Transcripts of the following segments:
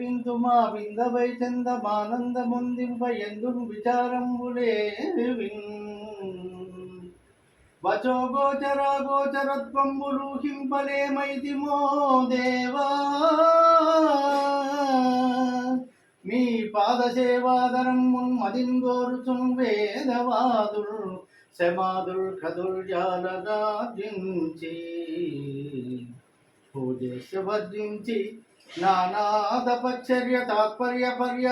సేవింతుమా విందవై చందమానందముందింప ఎందు విచారంబులే వచో గోచర గోచరత్వంబులు హింపలేమైతిమో దేవా. మీ పాదసేవాదరం మదింగోరుచుం వేదవాదుల్ శమాదుల్ ఖదుల్ పూజేశ్వర్జించి నానాదపచ్చర్య వర్జించి నానాదపచర్య తాత్పర్య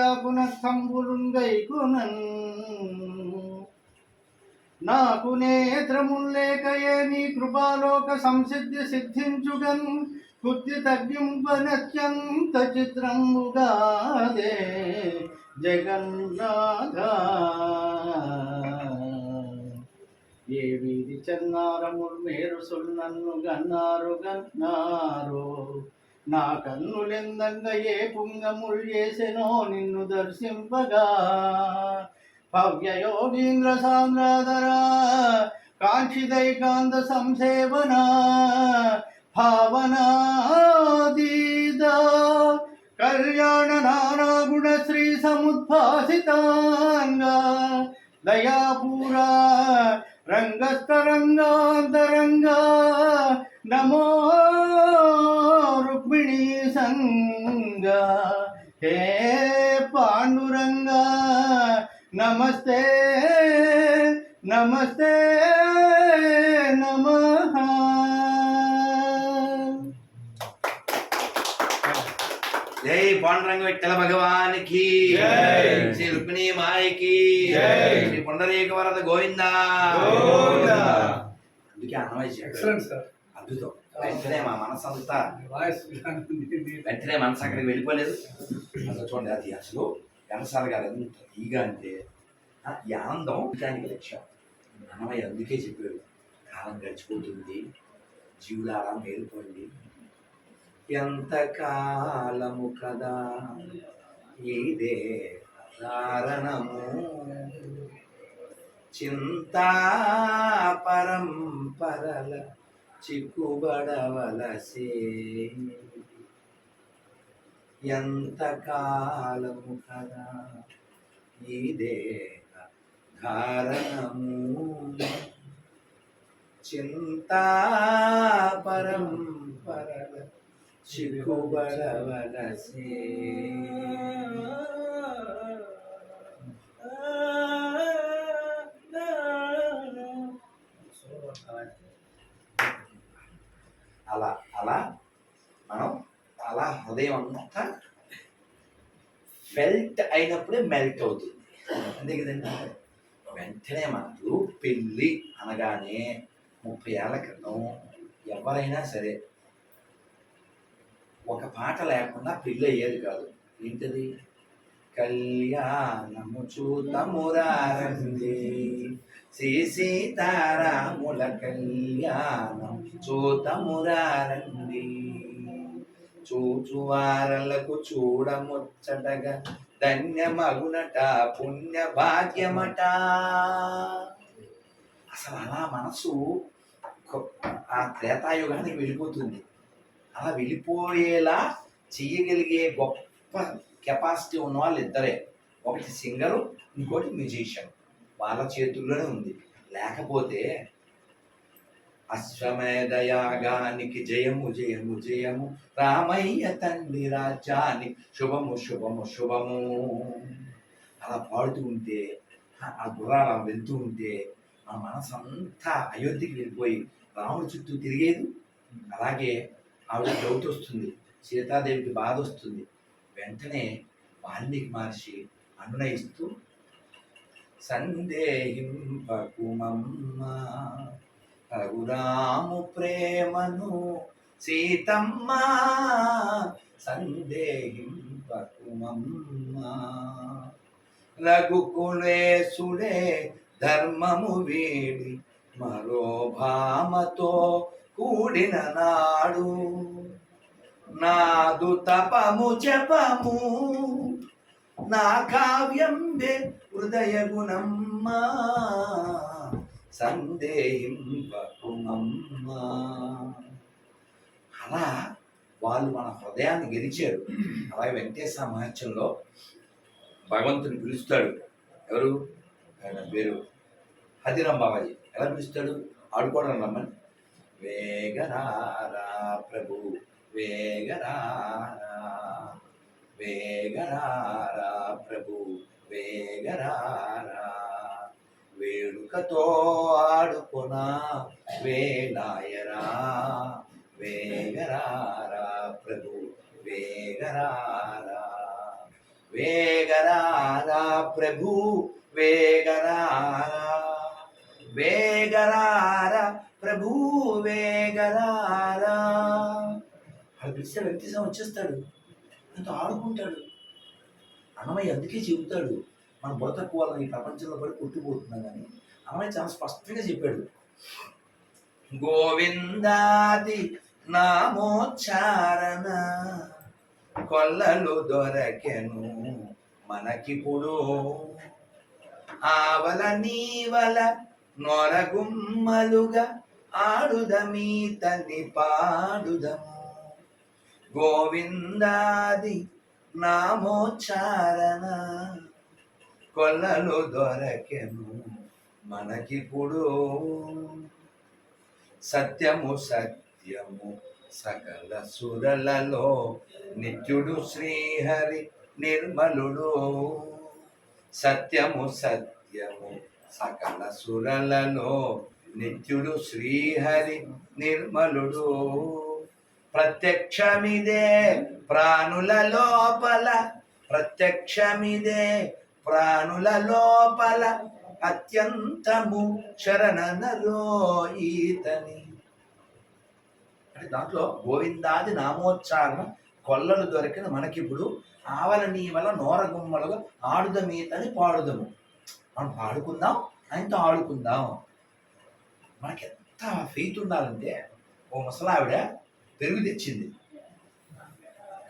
గుణన్ నాకు నేత్రముల్లేకయే నీ కృపాలోక సంసిద్ధి సిద్ధించుగన్. బుద్ధి తగ్గింపనత్యంత చిత్రముగాదే జగన్నాథ. ఏ వీధి చెన్నారముల్ మేరు సున్నన్ను గన్నారు గన్నారు. నా కన్నులెందంగా ఏ పుంగముల్ చేసెనో నిన్ను దర్శింపగా. భవ్య యోగీంద్ర సాంద్రధర కాంక్షిదైకాంత సంసేవన భావనాదీద కళ్యాణ నారాగుణ శ్రీ సముద్భాసితాంగా దయాపూరా రంగస్థరంగాంతరంగా. నమో రుక్మిణీ సంగ హే పాండురంగా నమస్తే నమస్తే నమః జై పాండురంగ విఠల భగవానికి. శ్రీ రుక్మిణీ మాయకి. శ్రీ పుండరీక వరద గోవింద. అందుకే అన్నమయ్య అద్భుతం వెంటనే మా మనసు అంతా వెంటనే మనసు అక్కడికి వెళ్ళిపోలేదు. అసలు చూడండి అది అసలు వెనసాల గారు ఎంత ఈగా అంటే ఈ ఆనందం దానికి లక్ష్యం. అన్నమయ్య అందుకే చెప్పాడు కాలం గడిచిపోతుంది జీవులారా మేలుకోండి. ఎంత కాలము కదా ఇదే కారణము. చింతా పరంపరల చిక్కుబడవలసే. ఎంత కాలము కదా దేహ ధారణము? చింతాపరం పరల చిక్కుబడవలసే అలా అలా మనం అలా హృదయం అంతా ఫెల్ట్ అయినప్పుడే మెల్ట్ అవుతుంది. అంతే కదండి. వెంటనే మనకు పెళ్ళి అనగానే ముప్పై ఏళ్ళ క్రితం ఎవరైనా సరే ఒక పాట లేకుండా పెళ్ళి అయ్యేది కాదు. ఏంటది? కళ్యాణము చూతమురారంది శ్రీ సీతారాముల కళ్యాణం చూతమురారండి చూచువారలకు చూడముచ్చటగా ధన్యమగునట పుణ్య భాగ్యమట అసలు అలా మనసు ఆ త్రేతాయుగానికి వెళ్ళిపోతుంది. అలా వెళ్ళిపోయేలా చెయ్యగలిగే గొప్ప కెపాసిటీ ఉన్న వాళ్ళు ఇద్దరే. ఒకటి సింగరు ఇంకోటి మ్యూజిషియన్. వాళ్ళ చేతుల్లోనే ఉంది. లేకపోతే అశ్వమేధయాగానికి జయము జయము జయము. రామయ్య తండ్రి రాజ్యానికి శుభము శుభము శుభము. అలా పాడుతూ ఉంటే ఆ- ఆ గుర్రాలు అలా వెళ్తూ ఉంటే మన మనసు అంతా అయోధ్యకి వెళ్ళిపోయి రాముడి చుట్టూ తిరిగేది. అలాగే ఆవిడ డౌట్ వస్తుంది సీతాదేవికి బాధ వస్తుంది. వెంటనే వాల్మీకి మహర్షి అన్వయిస్తూ సందేహింపకుమమ్మ రఘురాము ప్రేమను సీతమ్మ సందేహింపకుమమ్మ. రఘుకులేశుడే ధర్మము వీడి మరో భామతో కూడిన నాడు. నాదు తపము జపము నా కావ్యం వే హృదయ గుణమ్మా సందేహింపకుమమ్మ. అలా వాళ్ళు మన హృదయాన్ని గెలిచారు. అలా వెంకటేశ్వర మహత్యంలో భగవంతుని పిలుస్తాడు. ఎవరు? ఆయన పేరు హదిరాం బాబాజీ ఎలా పిలుస్తాడు? ఆడుకోవడం రమ్మని. వేగరారా ప్రభు వేగరారా వేగరారా ప్రభు వేగరారా వేడుకతో ఆడుకున వేలాయరా వేగరారా ప్రభు వేగరారా వేగరారా ప్రభు వేగరారా వేగరారా ప్రభు వేగరారా. అది పిలిస్తే వ్యక్తిసం వచ్చేస్తాడు. అంత ఆడుకుంటాడు. అన్నమయ్య అందుకే చెబుతాడు. మన బుర్ర తక్కువ వాళ్ళని ఈ ప్రపంచంలో పడి కొట్టుకుపోతున్నాం కానీ. అన్నమయ్య చాలా స్పష్టంగా చెప్పాడు. గోవిందాది నామోచ్చారణ కొల్లలు దొరకెను మనకిప్పుడు. ఆవల నీవల నొరగుమ్మలుగా ఆడుదమీ తన్ని పాడుదము. గోవిందాది నామోచ్చారణ కొల్లలు దొరకెను మనకిప్పుడు సత్యము సత్యము సకల సురలలో నిత్యుడు శ్రీహరి నిర్మలుడు. సత్యము సత్యము సకల సురలలో నిత్యుడు శ్రీహరి నిర్మలుడు. ప్రత్యక్షమిదే ప్రాణుల లోపల ప్రత్యక్షమిదే ప్రాణుల లోపల అత్యంతము శరణనలో ఈతని. అంటే దాంట్లో గోవిందాది నామోచ్చారణ కొల్లలు దొరికిన మనకిప్పుడు ఆవల నీవల వల్ల నోరగుమ్మలుగా ఆడుదమీతని పాడుదము. మనం పాడుకుందాం ఆయనతో ఆడుకుందాం. మనకి ఎంత ఫెయిత్ ఉండాలంటే ఓ ముసలావిడ పెరుగు తెచ్చింది.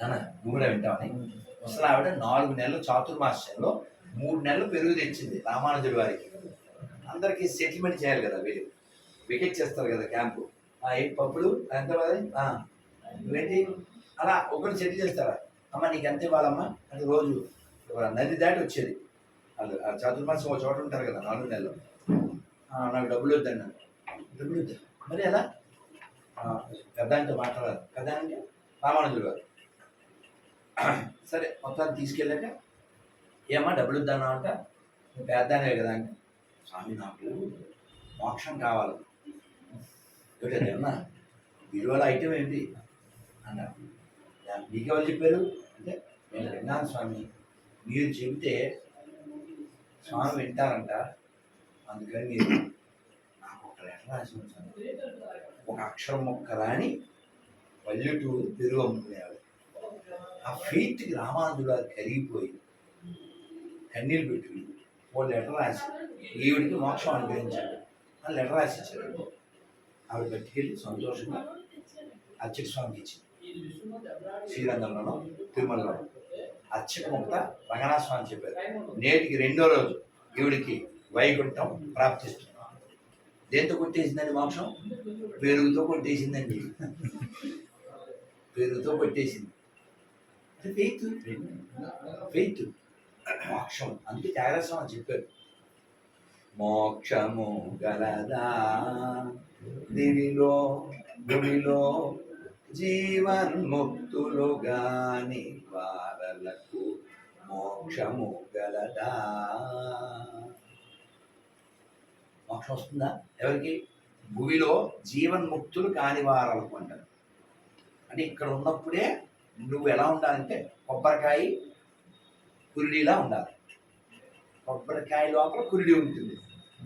నాన్న నువ్వు కూడా వింటామని ముసలావిడ నాలుగు నెలలు చాతుర్మాస్యంలో మూడు నెలలు పెరుగు తెచ్చింది రామానుజుడి వారికి. అందరికీ సెటిల్మెంట్ చేయాలి కదా వీళ్ళు. వికెట్ చేస్తారు కదా క్యాంపు ఆ ఏంటి పప్పులు? ఎంత పది నువ్వేంటి? అలా ఒకరు సెటిల్ చేస్తారా? అమ్మ నీకు ఎంత ఇవ్వాలమ్మా? అంటే రోజు నది దాటి వచ్చేది. వాళ్ళు ఆ చాతుర్మాసం ఒక చోట ఉంటారు కదా నాలుగు నెలలు. నాకు డబ్బులు వద్దన్నాను డబ్బులు వద్దా? మరి ఎలా? ఆ, పెద్ద అంటే మాట్లాడాలి. పెద్ద అంటే రామానుజుడు గారు సరే మొత్తాన్ని తీసుకెళ్ళాక ఏమా డబ్బులు ఇద్దానా అంట? నువ్వు పెద్దనే కదా అంటే. స్వామి నాకు మోక్షం కావాలి. ఏమిటి ఏమన్నా విలువల ఐటెం ఏంటి? అన్నారు "యా, మీకెవరు చెప్పారు? అంటే నేను విన్నాను స్వామి. మీరు చెబితే స్వామి వింటారంట. అందుకని మీరు నాకు ఒక లెటర్ రాసి ఉంచాను ఒక అక్షరం మొక్క రాని పల్లెటూరు పెరుగు అమ్ముకునేవాడు ఆ ఫెయిత్కి రామానుజుడు కరిగిపోయింది కన్నీళ్ళు పెట్టుకుని ఓ లెటర్ రాసి ఈవిడికి మోక్షం అనుగ్రహించాడు. ఆ లెటర్ రాసి ఇచ్చాడు ఆవిడ పట్టుకెళ్ళి సంతోషంగా అర్చక స్వామికి ఇచ్చింది. శ్రీరంగంలోనో తిరుమలలో అర్చక ముక్త రంగనాథ స్వామి చెప్పారు. నేటికి రెండో రోజు ఈవిడికి వైకుంఠం ప్రాప్తిస్తుంది. దేంతో కొట్టేసిందండి మోక్షం? పెరుగుతో కొట్టేసిందండి. పెరుగుతో కొట్టేసింది. అంటే ఫెయిత్ ఫెయిత్ మోక్షం. అందుకే త్యాగరాజస్వామి అని చెప్పారు మోక్షము గలదా? దివిలో గుడిలో జీవన్ముక్తులు గాని వారలకు మోక్షము గలదా? మోక్షం వస్తుందా? ఎవరికి? భూమిలో జీవన్ముక్తులు కాని వారలకు అంటారు. అంటే ఇక్కడ ఉన్నప్పుడే నువ్వు ఎలా ఉండాలంటే కొబ్బరికాయ కురిడిలా ఉండాలి. కొబ్బరికాయ లోపల కురిడి ఉంటుంది.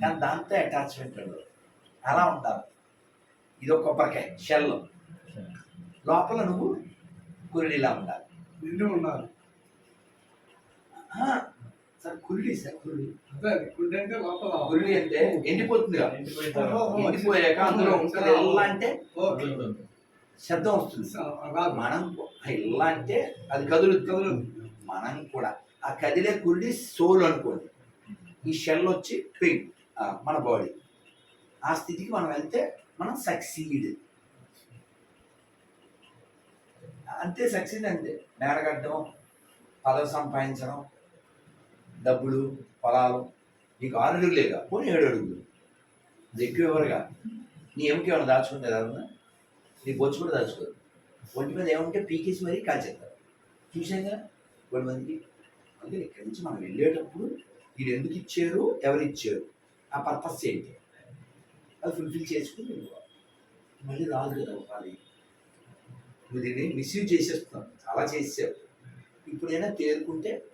కానీ దాంతో అటాచ్మెంట్ ఉండదు. అలా ఉండాలి. ఇది ఒక కొబ్బరికాయ షెల్ లోపల నువ్వు కురిడిలా ఉండాలి. నిండి ఆ, సార్ కురిడి సార్ కురిడి. గుడ్డ అంటే లోపల కురిడి అంటే ఎండిపోతుంది ఎండిపోయాక అందులో ఉంటుంది ఎలా అంటే శబ్దం వస్తుంది. మనం ఇలా అంటే అది కదులుతుంది. మనం కూడా ఆ కదిలే కుళ్ళి సోల్ అనుకోండి. ఈ షెల్ వచ్చి పెయిన్ మన బాడీ. ఆ స్థితికి మనం వెళ్తే మనం సక్సీడ్. అంతే సక్సీడ్ అంతే మేడగడ్డం పదవి సంపాదించడం డబ్బులు పొలాలు నీకు ఆరు అడుగులు లేక పోనీ ఏడు అడుగులు. అది ఎక్కువ ఎవరుగా నీ ఎముక ఏమైనా దాచుకుంటే కదా నీ బొచ్చు కూడా దాచుకోదు. ఒంటి మీద ఏమంటే పీకేసి మరీ కాల్చేస్తారు. చూసాగా కొన్ని మందికి అందుకే ఇక్కడి నుంచి మనం వెళ్ళేటప్పుడు వీళ్ళు ఎందుకు ఇచ్చారు? ఎవరు ఇచ్చారు? ఆ పర్పస్ ఏంటి? అది ఫుల్ఫిల్ చేసుకుని వెళ్ళిపోవాలి మళ్ళీ రాదు కదా ఉపాధి. నువ్వు దీన్ని మిస్యూజ్ చేసేస్తున్నావు. చాలా చేసావు ఇప్పుడైనా తేరుకుంటే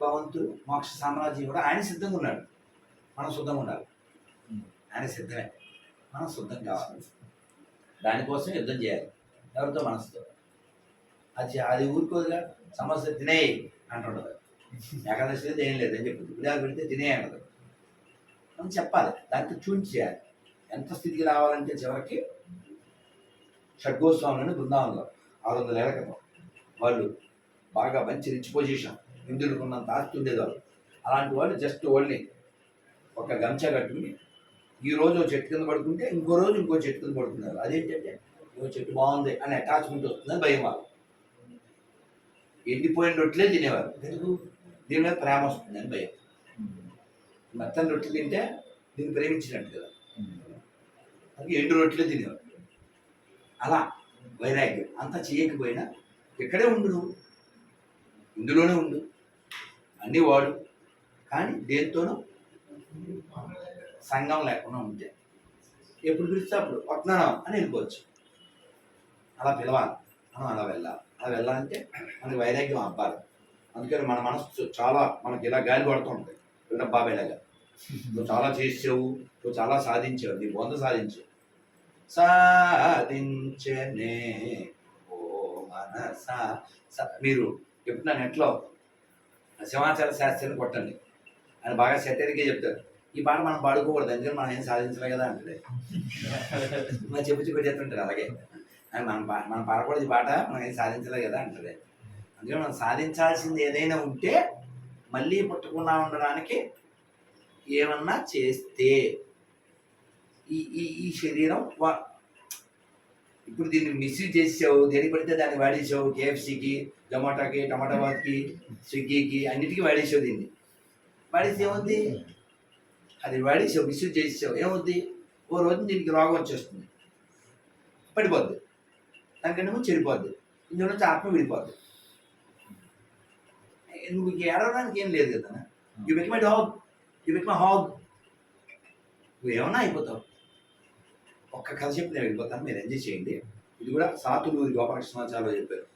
భగవంతుడు మోక్ష సామ్రాజ్యం కూడా ఆయన సిద్ధంగా ఉన్నాడు. మనం శుద్ధంగా ఉండాలి. ఆయన సిద్ధమే. మనం శుద్ధం కావాలి. దానికోసం యుద్ధం చేయాలి. ఎవరితో? మనసుతో. అది అది ఊరుకోదుగా. సమస్య తినేయి. అంటుండదు ఏకాదశి లేదు ఏం లేదు అని విడాలు పెడితే తినే అంటది మనం చెప్పాలి. దాంతో ట్యూన్ చేయాలి. ఎంత స్థితికి రావాలంటే చివరికి షడ్గోస్వాములను బృందావనంలో ఆరు వందల ఏళ్ళ క్రితం వాళ్ళు బాగా మంచి రిచ్ పొజిషన్ ఇంద్రుడికి ఉన్నంత ఆస్తి ఉండేవాళ్ళు అలాంటి వాళ్ళు జస్ట్ ఓన్లీ ఒక గంచ కట్టుకుని ఈ రోజు చెట్టు కింద పడుకుంటే ఇంకో రోజు ఇంకో చెట్టు కింద పడుకున్నారు అదేంటంటే ఇంకో చెట్టు బాగుంది అని అటాచ్మెంట్ వస్తుందని భయం వాళ్ళు ఎండిపోయిన రొట్టెలే తినేవారు. ఎందుకు? దీని మీద ప్రేమ వస్తుందని భయం. మెత్తని రొట్టెలు తింటే దీన్ని ప్రేమించినట్టు కదా. అది ఎండు రొట్టెలే తినేవారు. అలా వైరాగ్యం. అంతా చేయకపోయినా ఇక్కడే ఉండు నువ్వు. ఇందులోనే ఉండు. అన్నీ వాడు. కానీ దేంతోనూ సంఘం లేకుండా ఉంటే. ఎప్పుడు పిలిస్తే అప్పుడు వస్తున్నాను అని వెళ్ళిపోవచ్చు. అలా పిలవాలి. మనం అలా వెళ్ళాలి. అది వెళ్ళాలంటే మనకి వైరాగ్యం అబ్బాలి అందుకని మన మనసు చాలా మనకి ఇలా గాలి పడుతూ ఉంటుంది ఇలా బాబాయ్లాగా నువ్వు చాలా చేసావు నువ్వు చాలా సాధించావు నీ బొంద సాధించావు. సాధించనే ఓ మనస స- మీరు చెప్తున్నా నెట్లో శివాచార శాస్త్రాన్ని కొట్టండి. ఆయన బాగా సెటరీగా చెప్తారు. ఈ పాట మనం పాడుకోకూడదు ఎందుకంటే మనం ఏం సాధించలే కదా అంటే చెప్పు చెప్పి చెప్తుంటారు అలాగే. అని మనం పా మనం పాడకూడదు బాట పాట మనం ఏం సాధించలే కదా అంటారు అందుకే మనం సాధించాల్సింది ఏదైనా ఉంటే మళ్ళీ పుట్టకుండా ఉండడానికి ఏమన్నా చేస్తే ఈ ఈ ఈ శరీరం వా- ఇప్పుడు దీన్ని మిస్యూజ్ చేసావు దేనికి పడితే దాన్ని వాడేసావు కేఎఫ్సీకి జొమాటోకి టమాటో బాత్కి స్విగ్గీకి అన్నిటికీ వాడేసావు దీన్ని. వాడేసి ఏముంది అది వాడేసావు మిస్యూజ్ చేసావు ఏముంది ఓ రోజు దీనికి రోగం వచ్చేస్తుంది. పడిపోద్ది. దానికంటే ముందు చెడిపోద్ది ఇందులో నుంచి ఆత్మ విడిపోద్ది నువ్వు ఇంక ఏడవడానికి ఏం లేదు కదా you beg my dog you beg my hug నువ్వు ఏమన్నా అయిపోతావు ఒక్క కథ చెప్పి నేను వెళ్ళిపోతాను మీరు ఎంజాయ్ చేయండి ఇది కూడా సాతులూరి గోపాలకృష్ణాచార్య చెప్పారు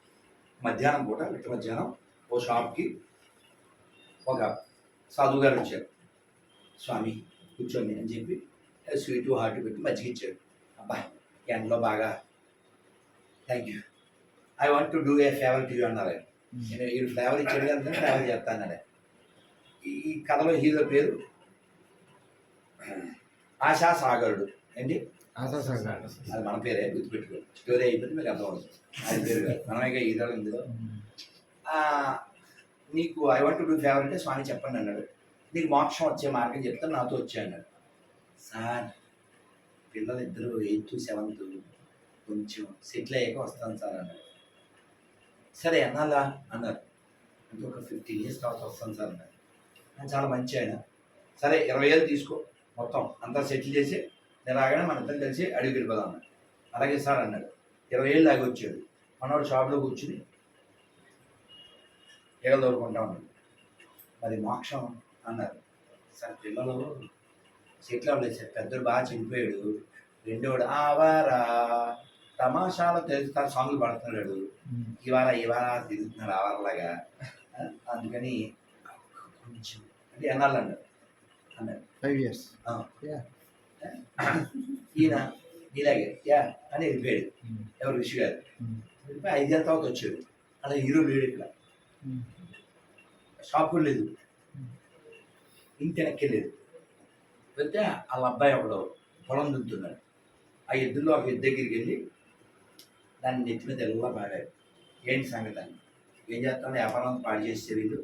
మధ్యాహ్నం పూట మిట్ట మధ్యాహ్నం ఓ షాప్కి ఒక సాధువు గారు వచ్చారు స్వామి కూర్చోండి అని చెప్పి స్వీట్ హాట్ పెట్టి మజ్జిగ ఇచ్చాడు అబ్బాయి ఎండలో బాగా thank you I want to do a favour to you అన్నారు. నేను ఈ ఫ్లేవర్ ఇచ్చాడు కదా ఫ్లేవర్ చేస్తాను ఈ కథలో హీరో పేరు? ఆశా సాగరుడు. ఏంటి? అది మన పేరే గుర్తుపెట్టుకో. స్టోరీ అయిపోతే మీకు అర్థం అవుతుంది. అది పేరు మనమే హీరోలు ఇందులో నీకు ఐ వాంట్ డూ ఫేవర్ అంటే స్వామి చెప్పండి అన్నాడు. నీకు మోక్షం వచ్చే మార్గం చెప్తాను నాతో వచ్చే అన్నాడు. సార్ పిల్లలు ఇద్దరు ఎయిత్ సెవెంత్ కొంచెం సెటిల్ అయ్యాక వస్తాను సార్ అన్నాడు సరే అన్నాలా అన్నారు. ఇంకొక ఫిఫ్టీన్ ఇయర్స్ తర్వాత వస్తాను సార్ అన్నారు. చాలా మంచి ఆయన. సరే ఇరవై ఏళ్ళు తీసుకో. మొత్తం అంతా సెటిల్ చేసి నేను రాగానే మన ఇద్దరం కలిసి అడిగి వెళ్ళిపోదాం అన్నాడు అలాగే సార్ అన్నాడు. ఇరవై ఏళ్ళు దాకా వచ్చాడు. మనవాడు షాప్లో కూర్చుని ఈగలు దొరుకుంటా ఉన్నాడు. మరి మోక్షం అన్నారు. సార్ పిల్లలు సెటిల్ అవ్వలేదు సార్. పెద్దోడు బాగా చనిపోయాడు. రెండోడు ఆవారా! తమాషాలో తెలుస్తా సాంగ్లు పాడుతున్నాడు. ఇవాళ ఇవాళ తిరుగుతున్నాడు ఆవారలాగా అందుకని కొంచెం అంటే ఎన్నాళ్ళు అన్నాడు. అన్నాడు ఫైవ్ ఇయర్స్. ఈయన ఇలాగే యా అని వెళ్ళిపోయాడు. ఎవరు ఋషి గారు. వెళ్ళిపోయి ఐదేళ్ళ తర్వాత వచ్చాడు. అలా హీరో లేడు ఇక్కడ. షాప్ కూడా లేదు. ఇంటి వెనక్కి లేదు. వెళ్తే వాళ్ళ అబ్బాయి ఒకడు పొలం దున్నుతున్నాడు. ఆ ఎద్దుల్లో ఒక ఎద్దు దగ్గరికి వెళ్ళి దాన్ని నెత్తి మీద ఎలా పాడాడు ఏంటి సంగతి అని. ఏం చేస్తాను వ్యాపారం అంతా పాడు చేస్తే వీళ్ళు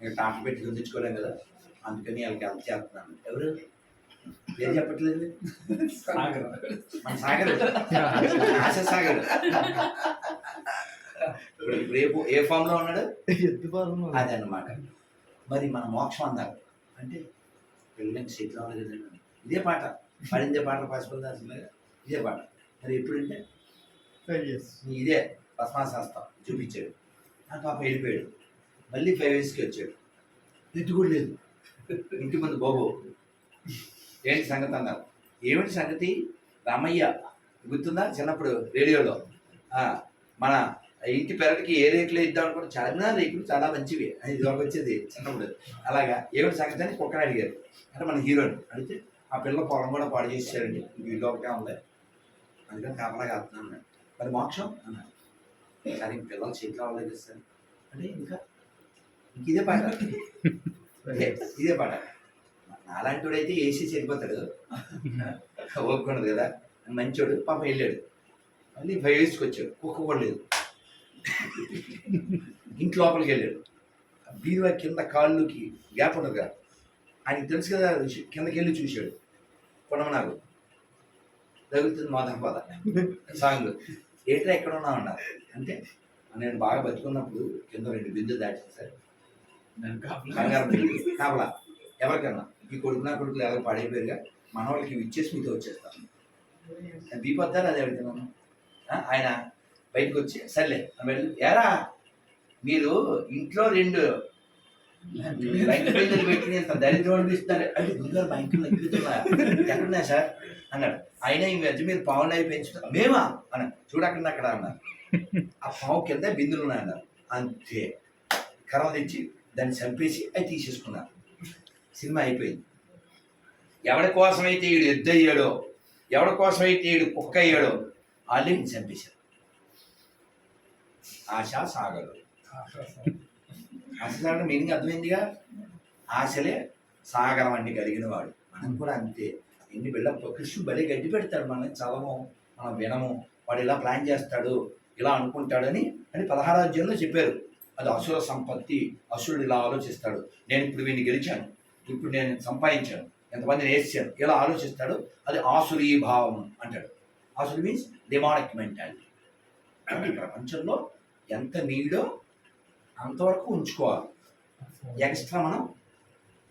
నేను టాట పెట్టి దుంచుకోలేం కదా. అందుకని వాళ్ళకి హెల్ప్ చేస్తున్నాను. ఎవరు? పేరు చెప్పట్లేదు. సాగర్. మన సాగర్. ఆశ సాగర్. ఇప్పుడు ఏ ఏ ఫామ్లో ఉన్నాడు? అదన్నమాట మరి మన మోక్షం అన్నారు అంటే పెళ్ళికి సీట్లు కదండి. ఇదే పాట. పడిందే పాట పసిపోతుంది ఇదే పాట. మరి ఎప్పుడంటే ఇదే పద్మాశాస్త్రం చూపించాడు. ఆ పాప వెళ్ళిపోయాడు. మళ్ళీ ఫైవ్ ఇయర్స్కి వచ్చాడు. తిట్టు కూడా లేదు. ఇంటి ముందు బాబు. ఏంటి సంగతి అన్నారు. ఏమిటి సంగతి? రామయ్య గుర్తుందా? చిన్నప్పుడు రేడియోలో. మన ఇంటి పెరటికి ఏ రేకులు ఇద్దాం అనుకుంటే చాలా రేకులు చాలా మంచివి. అని ఇదివరకు వచ్చేది చిన్నప్పుడు. అలాగా? ఏమిటి సంగతి అని కుక్కని అడిగారు. అంటే మన హీరోని అడిగితే ఆ పిల్ల పొలం కూడా పాడు చేశారండి వీళ్ళు ఒకటే ఉంది. అందుకని కాపలా కాస్తున్నాను మరి మోక్షం? అన్నారు. కానీ పిల్లలు చేతిలో అవ్వలేదు సార్. అంటే ఇంకా ఇంక ఇదే పాట. ఇదే పాట. నాలాంటి అయితే ఏసీ చనిపోతాడు ఒప్పుకున్నది కదా. మంచోడు పాప వెళ్ళాడు. మళ్ళీ ఫైవ్ ఇయర్స్కి వచ్చాడు. కుక్క కూడా లేదు. ఇంటి లోపలికి వెళ్ళాడు. బీరువా కింద కాళ్ళుకి గ్యాప్ ఉండదు కదా. ఆయనకి తెలుసు కదా కిందకి వెళ్ళి చూశాడు. కొనమన్నారు తగులుతుంది మాధవ బాధ సాంగ్. ఏంట్రా ఎక్కడ ఉన్నావు అన్నారు అంటే నేను బాగా బతుకున్నప్పుడు కింద రెండు బిందులు సార్. కాపలా. ఎవరికన్నా. ఈ కొడుకు నా కొడుకులు ఎవరు పాడైపోయారుగా. మన వాళ్ళకి ఇవి ఇచ్చేసి మీతో వచ్చేస్తాను. దీపొద్దారు అది అడుగుతున్నాను. ఆయన బయటకు వచ్చి సర్లే వెళ్ళి. ఎరా మీరు ఇంట్లో రెండు రైతు బిందులు పెట్టి ఇంత దరిద్రం అనిపిస్తున్నారు. అంటే బ్యాంకులు ఎక్కుతున్నా ఎక్కడున్నాయి సార్? అన్నాడు. అయినా ఈ మధ్య మీరు పావులు అవి పెంచుతారు మేమా? అన్న చూడకుండా అక్కడ అన్నారు. ఆ పావు కింద బిందులు ఉన్నాయన్నారు. అంతే. కర్ర తెచ్చి దాన్ని చంపేసి అవి తీసేసుకున్నారు. సినిమా అయిపోయింది. ఎవడి కోసమైతే ఈడు ఎద్దు అయ్యాడో ఎవడి కోసమైతే ఈడు కుక్క అయ్యాడో వాళ్ళని చంపేశారు. ఆశ సాగరు. అసలు మీనింగ్ అర్థమైందిగా? ఆశలే సాగరం అన్ని కలిగిన వాడు. మనం కూడా అంతే. ఎన్ని బిళ్ళ కృష్ణుడు భలే గడ్డి పెడతాడు మనం చదవము మనం వినము వాడు ఇలా ప్లాన్ చేస్తాడు ఇలా అనుకుంటాడని అని పదహారు చెప్పారు. అది అసుర సంపత్తి అసురుడు ఇలా ఆలోచిస్తాడు. నేను ఇప్పుడు వీడిని గెలిచాను. ఇప్పుడు నేను సంపాదించాను. ఎంతమందిని వేసాను. ఇలా ఆలోచిస్తాడు. అది ఆసురీ భావం అంటాడు. ఆసురి మీన్స్ డిమానిక్ మెంటాలిటీ ప్రపంచంలో ఎంత నీడో అంతవరకు ఉంచుకోవాలి. ఎక్స్ట్రా మనం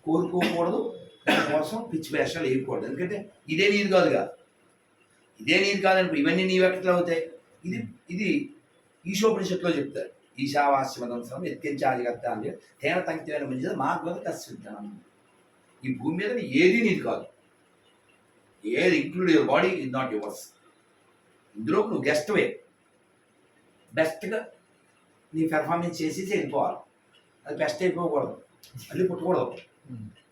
కోరుకోకూడదు. దానికోసం పిచ్చి వేషాలు వేయకూడదు. ఎందుకంటే ఇదే నీది కాదుగా. ఇదే నీది కాదనుకో ఇవన్నీ నీ వ్యక్తులు అవుతాయి. ఇది ఇది ఈశోపనిషత్తులో చెప్తారు. ఈశావాస్యమదంసరం ఎత్తించాలి కదా అని తేన తంకితమైన మంచిది మా గోద కసిద్దాం ఈ భూమి మీద ఏది నీది కాదు. ఏది include your body is not yours ఇందులో నువ్వు గెస్ట్వే బెస్ట్గా నీ పెర్ఫార్మెన్స్ చేసి వెళ్ళిపోవాలి అది బెస్ట్ అయిపోకూడదు. మళ్ళీ పుట్టకూడదు.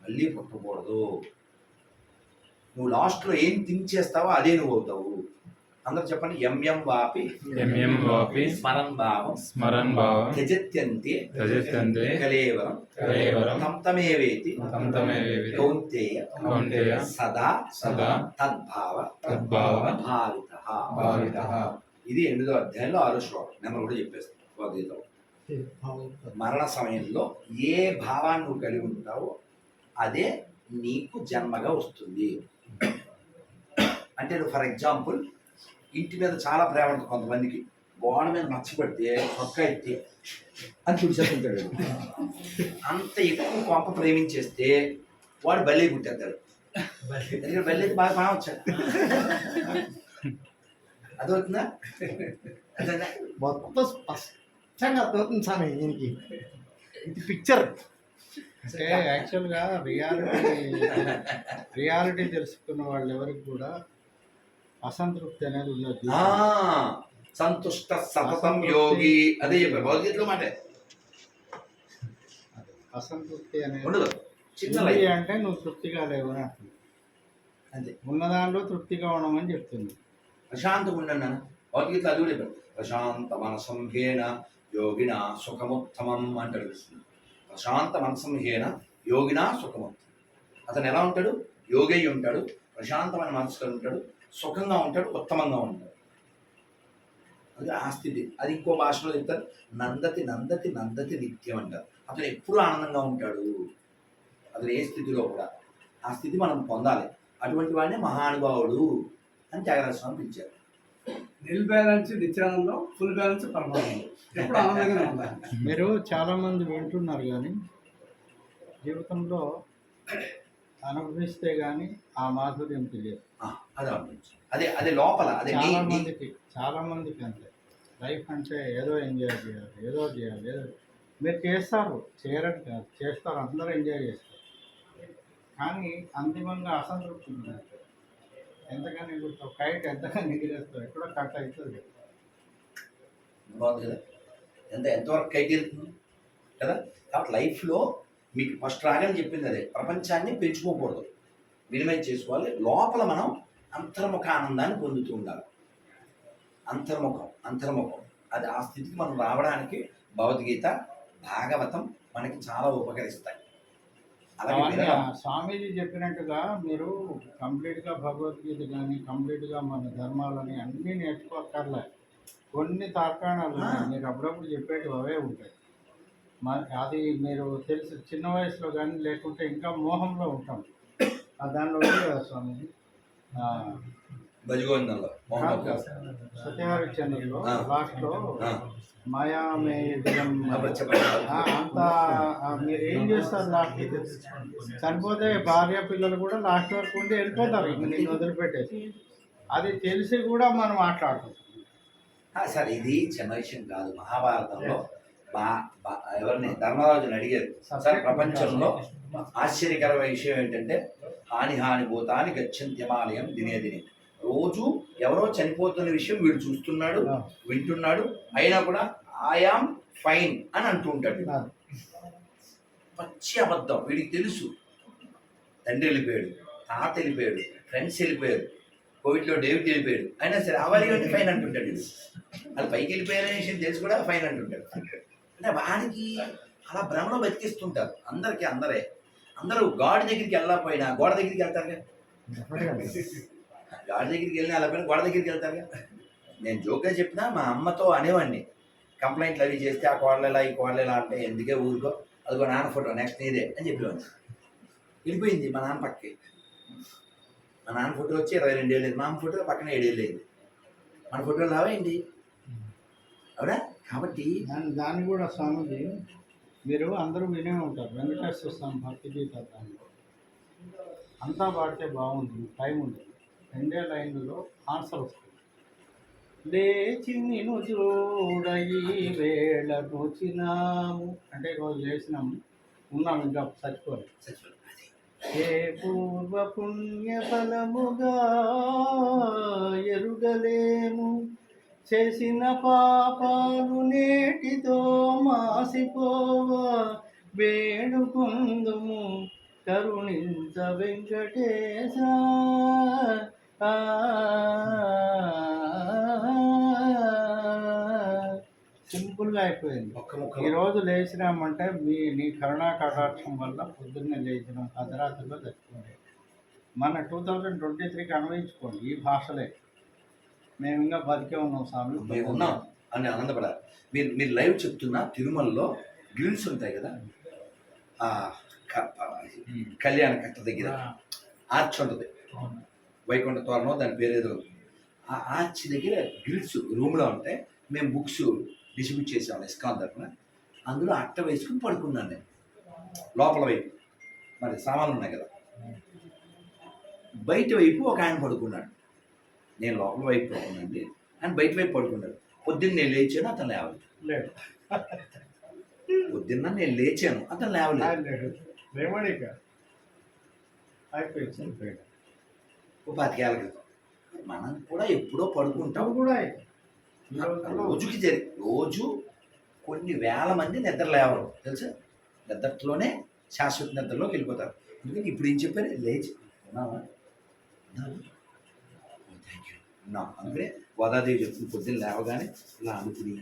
మళ్ళీ పుట్టకూడదు నువ్వు లాస్ట్లో ఏం థింక్ చేస్తావో అదే నువ్వు అవుతావు. అందరూ చెప్పండి ఎంఎం వాపి? ఎంఎం వాపి? స్మరన్ భావం. స్మరన్ భావ. త్యజత్యంతే. త్యజత్యంతే. కలేవరం కలేవరం తం తమేవేతి. తం తమేవేతి కౌంతేయ. కౌంటేయ సదా. సదా. తద్భావ. తద్భావ. భావిత. భావితః. ఇది ఎనిమిదో అధ్యాయంలో ఆరో శ్లోకం. నెంబర్ కూడా చెప్పేస్తాను. భగవద్గీతలో మరణ సమయంలో ఏ భావాన్ని నువ్వు కలిగి ఉంటావో అదే నీకు జన్మగా వస్తుంది. అంటే ఫర్ ఎగ్జాంపుల్ ఇంటి మీద చాలా ప్రేమ ఉంటుంది కొంతమందికి. గోడ మీద మచ్చపడితే చొక్క ఎత్తి అని తుడిచేస్తుంటాడు అంత ఎక్కువ కొంప ప్రేమించేస్తే వాడు బల్లే గుట్టేస్తాడు ఎందుకంటే బాగా బాగా వచ్చాడు. అదవుతుందా అదే మొత్తం స్పష్టంగా అర్థమవుతుంది స్వామి దీనికి. ఇది పిక్చర్ అంటే యాక్చువల్గా రియాలిటీ రియాలిటీ తెలుసుకున్న వాళ్ళు ఎవరికి కూడా అసంతృప్తి అనేది ఉండదు. సంతుష్ట సతతం యోగి. అదే చెప్పారు భగవద్గీతలో మాట. అసంతృప్తి అనేది ఉండదు. చిన్న ఉంది లైఫ్ అంటే నువ్వు తృప్తిగా లేవు అని అంతే. ఉన్న దాంట్లో తృప్తిగా ఉండమని చెప్తుంది. ప్రశాంతంగా ఉండండి నాన్న. భగవద్గీత అది కూడా చెప్పారు. ప్రశాంత మనసంహేన యోగిన సుఖముత్తమం అంటాడు ప్రశాంత మనసంహేన యోగిన సుఖమవుతుంది అతను ఎలా ఉంటాడు? యోగి అయి ఉంటాడు ప్రశాంతమైన మనసులో ఉంటాడు సుఖంగా ఉంటాడు ఉత్తమంగా ఉంటాడు. అది ఆ స్థితి. అది ఇంకో భాషలో చెప్తారు నందతి నందతి నందతి నిత్యం అంటారు. అతను ఎప్పుడు ఆనందంగా ఉంటాడు. అతను ఏ స్థితిలో కూడా. ఆ స్థితి మనం పొందాలి. అటువంటి వాడిని మహానుభావుడు అని త్యాగరాజ స్వామి పిలిచారు. నిల్ బ్యాలెన్స్ నిత్యానందం ఫుల్ బ్యాలెన్స్ పరమానందం ఎప్పుడు ఆనందంగానే ఉండాలి. మీరు చాలామంది వింటున్నారు కానీ జీవితంలో అనుభవిస్తే కానీ ఆ మాధుర్యం తెలియదు. అదే అనిపించింది అదే అదే లోపల అదే చాలా మందికి చాలా మందికి అంతే. లైఫ్ అంటే ఏదో ఎంజాయ్ చేయాలి ఏదో చేయాలి ఏదో మీరు చేస్తారు చేయరని కాదు చేస్తారు అందరూ ఎంజాయ్ చేస్తారు. కానీ అంతిమంగా అసంతృప్తి ఉంటుంది ఎంతగానో ఎగురుతావు కైట్ ఎంతగానో ఎగిరేస్తావు ఎక్కడో కట్ అవుతుంది. బాగుంది కదా? ఎంత ఎంతవరకు కైకి వెళ్తుంది? కదా? కాబట్టి లైఫ్లో మీకు ఫస్ట్ రాగానే చెప్పింది అదే. ప్రపంచాన్ని పెంచుకోకూడదు. మినిమైజ్ చేసుకోవాలి. లోపల మనం అంతర్ముఖ ఆనందాన్ని పొందుతూ ఉండాలి. అంతర్ముఖం అంతర్ముఖం. అది ఆ స్థితికి మనం రావడానికి భగవద్గీత భాగవతం మనకి చాలా ఉపకరిస్తాయి. అలాగే స్వామీజీ చెప్పినట్టుగా మీరు కంప్లీట్గా భగవద్గీత కానీ కంప్లీట్గా మన ధర్మాలని అన్నీ నేర్చుకోకర్లే కొన్ని తార్కాణాలు. మీరు అప్పుడప్పుడు చెప్పేటివి అవే ఉంటాయి అది మీరు తెలిసి చిన్న వయసులో కానీ లేకుంటే ఇంకా మోహంలో ఉంటాం ఆ దానిలో ఉంది కదా కాదు. సత్యహరిచంద్రులో. లాస్ట్లో ఆ. మాయామే దినం అప్పుడు చెప్పండి. ఆ, అంతా మీరు ఏం చేస్తారు లాస్ట్ చనిపోతే భార్య పిల్లలు కూడా లాస్ట్ వరకు ఉండి వెళ్ళిపోతారు నిన్ను వదిలిపెట్టేసి అది తెలిసి కూడా మనం మాట్లాడుతాం సార్ ఇది చిన్న విషయం కాదు. మహాభారతంలో బా బా- ఎవరిని? ధర్మరాజుని అడిగారు. సార్ ప్రపంచంలో ఆశ్చర్యకరమైన విషయం ఏంటంటే హాని హాని భూతాన్ని గచ్చంత్యమాలయం దినే దినే. రోజు ఎవరో చనిపోతున్న విషయం వీడు చూస్తున్నాడు వింటున్నాడు అయినా కూడా ఆయామ్ ఫైన్ అని అంటూ ఉంటాడు పచ్చి అబద్ధం. వీడికి తెలుసు. తండ్రి వెళ్ళిపోయాడు తాత వెళ్ళిపోయాడు ఫ్రెండ్స్ వెళ్ళిపోయారు కోవిడ్లో డేవిడ్ వెళ్ళిపోయాడు. అయినా సరే అవరి అంటే ఫైన్ అంటుంటాడు. వాళ్ళు పైకి వెళ్ళిపోయారనే విషయం తెలిసి కూడా ఫైన్ అంటుంటాడు అంటే వాడికి అలా భ్రమలో బతికిస్తుంటారు. అందరికీ అందరే. అందరూ గాడి దగ్గరికి వెళ్ళకపోయినా గోడ దగ్గరికి వెళ్తారుగా? గాడి దగ్గరికి వెళ్ళినా వెళ్ళకపోయినా గోడ దగ్గరికి వెళ్తారుగా? నేను జోక్గా చెప్పినా మా అమ్మతో అనేవాడిని. కంప్లైంట్లు అవి చేస్తే ఆ కోడలేలా ఈ కోడలేలా అంటే ఎందుకే ఊరుకో? అదిగో నాన్న ఫోటో నెక్స్ట్ నీదే అని చెప్పేవాడిని. వెళ్ళిపోయింది మా నాన్న పక్కకి. మా నాన్న ఫోటో వచ్చి ఇరవై రెండు ఏళ్ళు మా అమ్మ ఫోటో పక్కన ఏడేళ్ళు అయింది. మన ఫోటోలు రావేంటి అవునా? కాబట్టి దాన్ని దాన్ని కూడా స్వామిజీ మీరు అందరూ వినే ఉంటారు. వెంకటేశ్వర స్వామి భక్తి గీతాన్ని అంతా పాడితే బాగుంటుంది టైం ఉంటుంది రెండే లైన్లలో ఆన్సర్ వస్తుంది. లేచి నిన్ను చూడయి వేళ నోచినాము అంటే రోజు లేచినాము ఉన్నాం ఇంకా. అది. ఏ పూర్వ పుణ్య ఫలముగా ఎరుగలేము. చేసిన పాపాలు నేటితో మాసిపోవా. వేడుకుందుము కరుణించ వెంకటేశ. సింపుల్గా అయిపోయింది. ఒక్క ముక్క ఈ రోజు లేచినామంటే మీ నీ కరుణా కటాక్షం వల్ల పొద్దున్నే లేచినాం అర్ధరాత్రిలో చచ్చిపోయింది మన టూ థౌజండ్ ట్వంటీ త్రీకి అన్వయించుకోండి ఈ భాషలే. మేము ఇంకా బతికే ఉన్నాం స్వామి. మేము ఉన్నాం అని ఆనందపడాలి. మీరు మీరు లైవ్ చెప్తున్నా తిరుమలలో గ్రిల్స్ ఉంటాయి కదా? కళ్యాణ కట్ట దగ్గర ఆర్చ్ ఉంటుంది. వైకుంఠ తోరణం దాని పేరేదో ఆ ఆర్చ్ దగ్గర గ్రిల్స్ రూమ్లో ఉంటాయి మేము బుక్స్ డిస్ట్రిబ్యూట్ చేసాం ఇస్కాన్ తరఫున. అందులో అట్ట వేసుకుని పడుకున్నాను నేను. లోపల వైపు. మరి సామాన్లు ఉన్నాయి కదా. బయట వైపు ఒక ఆయన పడుకున్నాడు. నేను లోపల వైపు పడుకున్నాండి ఆయన బయట వైపు పడుకున్నాడు పొద్దున్న నేను లేచాను అతను లేవలేదు. లేడు. పొద్దున్న నేను లేచాను అతను లేవలేదు. లేవడిక అయిపోయింది చనిపోయాడు. ఓ క్రితం మనం కూడా ఎప్పుడో పడుకుంటాం. కూడా రోజుకి జరి రోజు కొన్ని వేల మంది నిద్ర లేవరు. తెలుసా? నిద్రలోనే శాశ్వత నిద్రలోకి వెళ్ళిపోతారు. ఎందుకంటే ఇప్పుడు ఏం చెప్పారు? లేచి ఉన్నావా? ఉన్నాం అందుకనే గోదాదేవి చెప్తుంది పొద్దున్న లేవగానే ఇలా అనుకుని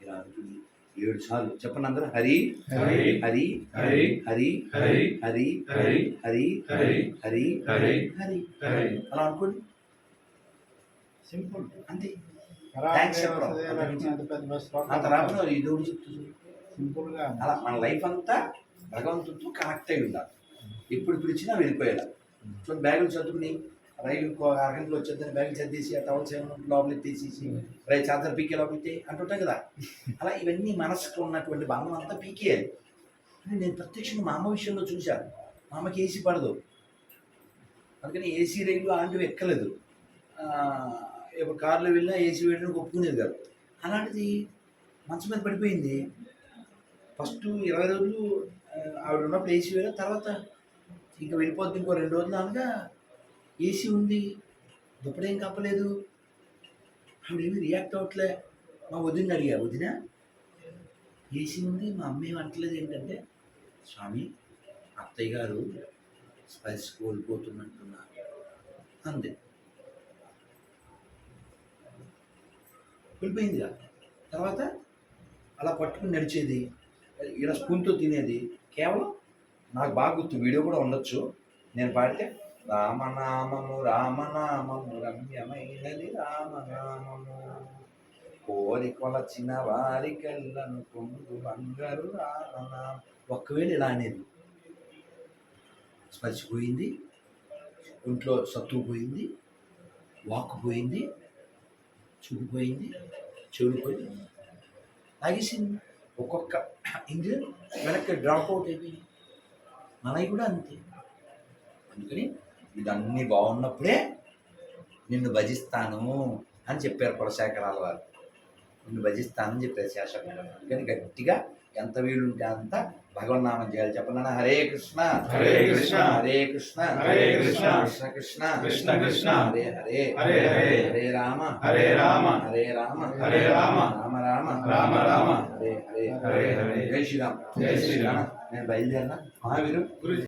ఇలా అనుకుని ఏడు సార్లు చెప్పండి అందరూ హరి హరి, హరి హరి, హరి హరి, హరి హరి, హరి హరి, హరి హరి. అలా అనుకోండి సింపుల్ అంతే. అంత ఇది ఒకటి చెప్తుంది సింపుల్గా అలా మన లైఫ్ అంతా భగవంతుడితో కనెక్ట్ అయి ఉండాలి ఎప్పుడు ఇప్పుడు ఇచ్చినా వెళ్ళిపోయేలా చూడండి బ్యాగులు చదువుకుని రైలు ఇంకో అరగంటలో వచ్చేద్దని బ్యాగ్ చదివేసి ఆ టవల్స్ ఏమో లోపల తీసేసి రై చార్జర్ పీకే లోపలితే అంటుంటాం కదా. అలా ఇవన్నీ మనసుకు ఉన్నటువంటి బంధం అంతా పీకేయాలి. కానీ నేను ప్రత్యక్షంగా మా అమ్మ విషయంలో చూశాను మా అమ్మకి ఏసీ పడదు. అందుకని ఏసీ రైలు అలాంటివి ఎక్కలేదు. ఆ, ఇప్పుడు కారులో వెళ్ళినా ఏసీ వేయడానికి ఒప్పుకునేది కాదు. అలాంటిది మంచం మీద పడిపోయింది. ఫస్ట్ ఇరవై రోజులు ఆవిడ ఉన్నప్పుడు ఏసీ వేయడం తర్వాత ఇంకా వెళ్ళిపోద్ది ఇంకో రెండు రోజులు అనగా ఏసీ ఉంది దుప్పడేం కప్పలేదు. ఆవిడ ఏమి రియాక్ట్ అవ్వట్లే. మా వదిన అడిగా వదిన ఏసీ ఉంది మా అమ్మ ఏం అంటలేదు ఏంటంటే స్వామి అత్తయ్య గారు స్పైస్ కోల్పోతున్నట్టున్నారు అంతే వెళ్ళిపోయిందిగా తర్వాత అలా పట్టుకుని నడిచేది ఇలా స్పూన్తో తినేది కేవలం నాకు బాగా గుర్తు వీడియో కూడా ఉండొచ్చు నేను పాడితే రామనామము రామనామము రమ్యమైనది రామనామము. కోరి కొలచిన వారికెళ్ళను కొంగు బంగారు రామనామ. ఒకవేళ ఇలా అనేది స్పర్శపోయింది ఒంట్లో సత్తు పోయింది వాక్కు పోయింది చూపు పోయింది చెవులు పోయింది తాగేసింది ఒక్కొక్క ఇంజిన్ వెనక్కి డ్రాప్ అవుట్ అయిపోయింది. మనవి కూడా అంతే. అందుకని ఇదన్నీ బాగున్నప్పుడే నిన్ను భజిస్తాను అని చెప్పారు కులశేఖరాల వారు నిన్ను భజిస్తానని చెప్పారు శేషకుడు అందుకని గట్టిగా ఎంత వీలుంటే అంత భగవన్నామం చేయాలి చెప్పండి హరే కృష్ణ హరే కృష్ణ. హరే కృష్ణ హరే కృష్ణ. కృష్ణ కృష్ణ కృష్ణ కృష్ణ. హరే హరే హరే హరే. హరే రామ హరే రామ. హరే రామ హరే రామ. రామ రామ రామ రామ. హరే హరే హరే హరే. జై శ్రీరామ్ జై శ్రీరామ్. నేను బయలుదేరినా మహావీరు గురుజీ